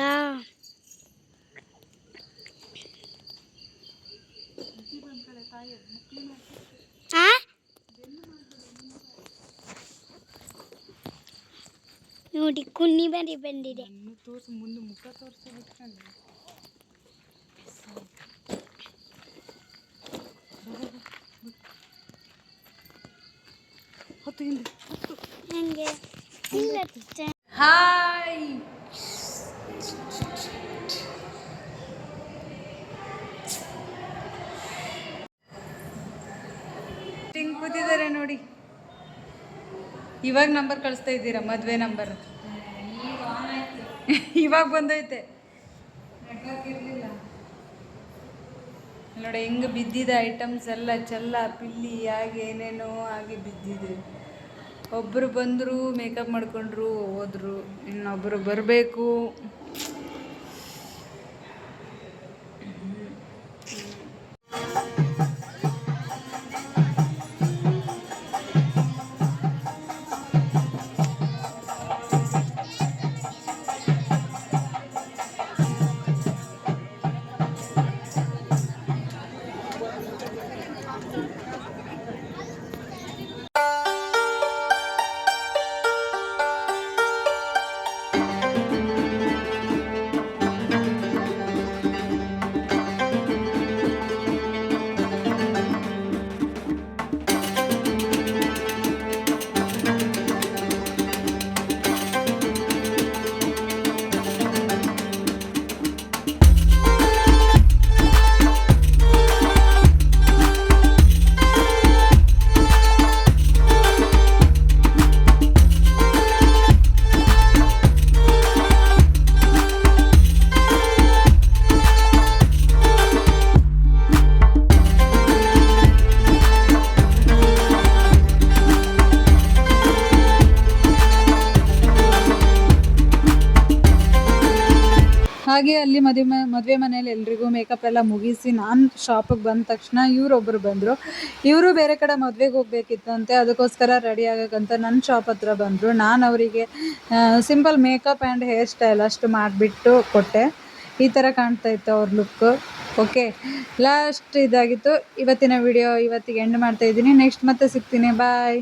ಆ ನೋಡಿ ಕುನ್ನಿ ಬರಿ ಬಂದಿದೆ.
ತೋರಿಸಿ ಮುಂದೆ ಮುಖ ತೋರಿಸಿ ಬಿಟ್ಕೊಂಡು. ಹೊತ್ತು ಹಿಂದೆ
ನನಗೆ ಇಲ್ಲ
ಹಾಯ್ ಹಿಂಗ್ ಕೂತಿದ್ದಾರೆ ನೋಡಿ ಇವಾಗ ನಂಬರ್ ಕಳಿಸ್ತಾ ಇದ್ದೀರಾ? ಮದುವೆ ನಂಬರ್. ಇವಾಗ ಬಂದೈತೆ. ನೋಡಿ, ಹೆಂಗೆ ಬಿದ್ದಿದೆ ಐಟಮ್ಸ್ ಎಲ್ಲ. ಚೆಲ್ಲ, ಪಿಲ್ಲಿ ಆಗಿ ಏನೇನೋ ಆಗಿ ಬಿದ್ದಿದೆ. ಒಬ್ಬರು ಬಂದರು ಮೇಕಪ್ ಮಾಡ್ಕೊಂಡ್ರು, ಹೋದ್ರು. ಇನ್ನೊಬ್ಬರು ಬರಬೇಕು. ಮದುವೆ ಮನೇಲಿ ಎಲ್ರಿಗೂ ಮೇಕಪ್ ಎಲ್ಲ ಮುಗಿಸಿ ನಾನು ಶಾಪಿಗೆ ಬಂದ ತಕ್ಷಣ ಇವರೊಬ್ಬರು ಬಂದರು. ಇವರು ಬೇರೆ ಕಡೆ ಮದುವೆಗೆ ಹೋಗ್ಬೇಕಿತ್ತಂತೆ, ಅದಕ್ಕೋಸ್ಕರ ರೆಡಿ ಆಗಕ್ಕಂತ ನನ್ನ ಶಾಪ್ ಹತ್ರ ಬಂದರು. ನಾನು ಅವರಿಗೆ simple makeup and hair style ಅಷ್ಟು ಮಾಡಿಬಿಟ್ಟು ಕೊಟ್ಟೆ. ಈ ಥರ ಕಾಣ್ತಾ ಇತ್ತು ಅವ್ರ ಲುಕ್ಕು ಓಕೆ ಲಾಸ್ಟ್ ಇದಾಗಿತ್ತು. ಇವತ್ತಿನ ವಿಡಿಯೋ ಇವತ್ತಿಗೆ ಎಂಡ್ ಮಾಡ್ತಾ ಇದ್ದೀನಿ. ನೆಕ್ಸ್ಟ್ ಮತ್ತೆ ಸಿಗ್ತೀನಿ. ಬಾಯ್